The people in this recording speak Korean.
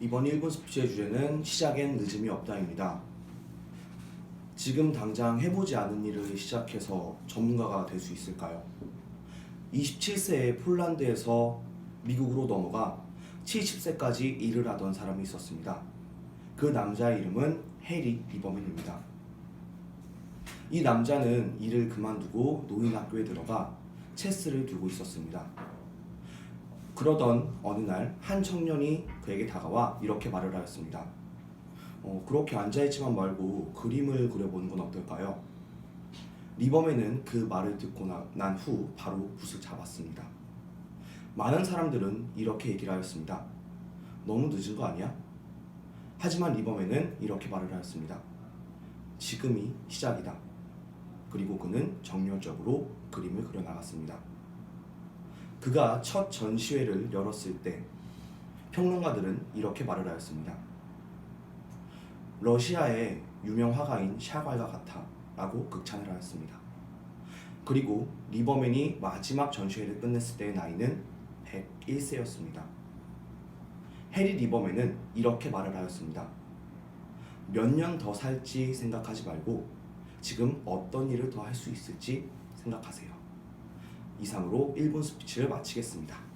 이번 1분 스피치의 주제는 시작엔 늦음이 없다입니다. 지금 당장 해보지 않은 일을 시작해서 전문가가 될 수 있을까요? 27세에 폴란드에서 미국으로 넘어가 70세까지 일을 하던 사람이 있었습니다. 그 남자의 이름은 해리 리버맨입니다. 이 남자는 일을 그만두고 노인학교에 들어가 체스를 두고 있었습니다. 그러던 어느 날 한 청년이 그에게 다가와 이렇게 말을 하였습니다. 어, 그렇게 앉아있지만 말고 그림을 그려보는 건 어떨까요? 리버맨은 그 말을 듣고 난 후 바로 붓을 잡았습니다. 많은 사람들은 이렇게 얘기를 하였습니다. 너무 늦은 거 아니야? 하지만 리버맨은 이렇게 말을 하였습니다. 지금이 시작이다. 그리고 그는 정열적으로 그림을 그려 나갔습니다. 그가 첫 전시회를 열었을 때 평론가들은 이렇게 말을 하였습니다. 러시아의 유명 화가인 샤갈과 같아 라고 극찬을 하였습니다. 그리고 리버맨이 마지막 전시회를 끝냈을 때의 나이는 101세였습니다. 해리 리버맨은 이렇게 말을 하였습니다. 몇 년 더 살지 생각하지 말고 지금 어떤 일을 더 할 수 있을지 생각하세요. 이상으로 1분 스피치를 마치겠습니다.